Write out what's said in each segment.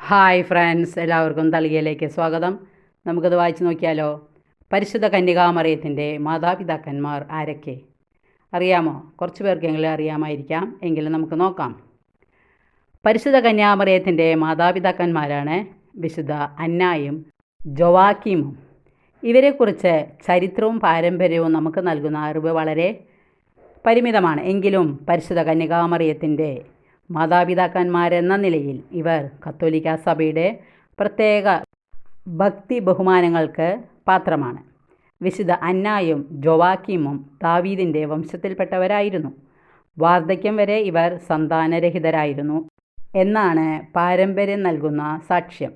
Hi friends എല്ലാവർക്കും തളികയിലേക്ക് സ്വാഗതം. നമുക്കത് വായിച്ചു നോക്കിയാലോ? പരിശുദ്ധ കന്യകാമറിയത്തിന്റെ മാതാപിതാക്കന്മാർ ആരൊക്കെ? അറിയാമോ? കുറച്ച് പേർക്കെങ്കിലും അറിയാമായിരിക്കാം. എങ്കിലും നമുക്ക് നോക്കാം. പരിശുദ്ധ കന്യാമറിയത്തിന്റെ മാതാപിതാക്കന്മാരാണ് വിശുദ്ധ അന്നായും ജൊവാക്കീമും. ഇവരെക്കുറിച്ച് ചരിത്രവും പാരമ്പര്യവും നമുക്ക് നൽകുന്ന അറിവ് വളരെ പരിമിതമാണ്. എങ്കിലും പരിശുദ്ധ കന്യകാമറിയത്തിന്റെ മാതാപിതാക്കന്മാരെന്ന നിലയിൽ ഇവർ കത്തോലിക്ക സഭയുടെ പ്രത്യേക ഭക്തി ബഹുമാനങ്ങൾക്ക് പാത്രമാണ്. വിശുദ്ധ അന്നായും ജോവാക്കീമും ദാവീദിന്റെ വംശത്തിൽപ്പെട്ടവരായിരുന്നു. വാർദ്ധക്യം വരെ ഇവർ സന്താനരഹിതരായിരുന്നു എന്നാണ് പാരമ്പര്യം നൽകുന്ന സാക്ഷ്യം.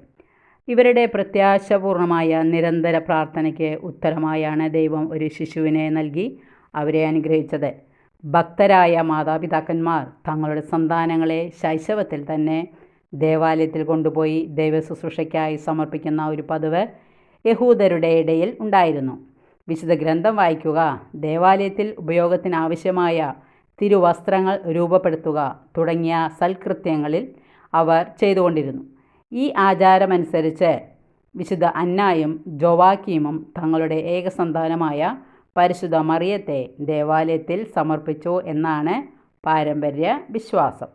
ഇവരുടെ പ്രത്യാശപൂർണമായ നിരന്തര പ്രാർത്ഥനയ്ക്ക് ഉത്തരമായാണ് ദൈവം ഒരു ശിശുവിനെ നൽകി അവരെ അനുഗ്രഹിച്ചത്. ഭക്തരായ മാതാപിതാക്കന്മാർ തങ്ങളുടെ സന്താനങ്ങളെ ശൈശവത്തിൽ തന്നെ ദേവാലയത്തിൽ കൊണ്ടുപോയി ദൈവശുശ്രൂഷയ്ക്കായി സമർപ്പിക്കുന്ന ഒരു പതിവ് യഹൂദരുടെ ഇടയിൽ ഉണ്ടായിരുന്നു. വിശുദ്ധ ഗ്രന്ഥം വായിക്കുക ദേവാലയത്തിൽ ഉപയോഗത്തിനാവശ്യമായ തിരുവസ്ത്രങ്ങൾ രൂപപ്പെടുത്തുക തുടങ്ങിയ സൽകൃത്യങ്ങളിൽ അവർ ചെയ്തുകൊണ്ടിരുന്നു. ഈ ആചാരമനുസരിച്ച് വിശുദ്ധ അന്നായും ജോവാക്കീമും തങ്ങളുടെ ഏകസന്താനമായ പരിശുദ്ധ മറിയത്തെ ദേവാലയത്തിൽ സമർപ്പിച്ചു എന്നാണ് പാരമ്പര്യ വിശ്വാസം.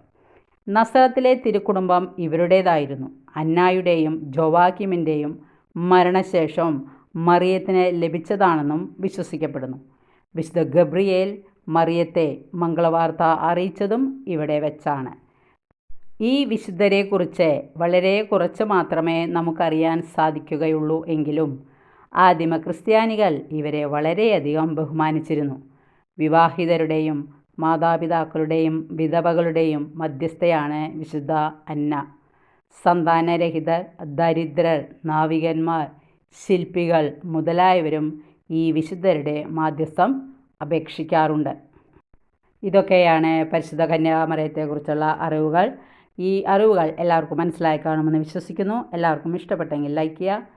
നസ്രത്തിലെ തിരുക്കുടുംബം ഇവരുടേതായിരുന്നു. അന്നായുടെയും ജോവാക്കിമിന്റെയും മരണശേഷം മറിയത്തിന് ലഭിച്ചതാണെന്നും വിശ്വസിക്കപ്പെടുന്നു. വിശുദ്ധ ഗബ്രിയേൽ മറിയത്തെ മംഗളവാർത്ത അറിയിച്ചതും ഇവിടെ വെച്ചാണ്. ഈ വിശുദ്ധരെക്കുറിച്ച് വളരെ കുറച്ച് മാത്രമേ നമുക്കറിയാൻ സാധിക്കുകയുള്ളൂ എങ്കിലും ആദിമ ക്രിസ്ത്യാനികൾ ഇവരെ വളരെയധികം ബഹുമാനിച്ചിരുന്നു. വിവാഹിതരുടെയും മാതാപിതാക്കളുടെയും വിധവകളുടെയും മധ്യസ്ഥയാണ് വിശുദ്ധ അന്ന. സന്താനരഹിതർ ദരിദ്രർ നാവികന്മാർ ശില്പികൾ മുതലായവരും ഈ വിശുദ്ധരുടെ മാധ്യസ്ഥം അപേക്ഷിക്കാറുണ്ട്. ഇതൊക്കെയാണ് പരിശുദ്ധ കന്യാമരയത്തെക്കുറിച്ചുള്ള അറിവുകൾ. ഈ അറിവുകൾ എല്ലാവർക്കും മനസ്സിലായി കാണുമെന്ന് വിശ്വസിക്കുന്നു. എല്ലാവർക്കും ഇഷ്ടപ്പെട്ടെങ്കിൽ ലൈക്ക് ചെയ്യുക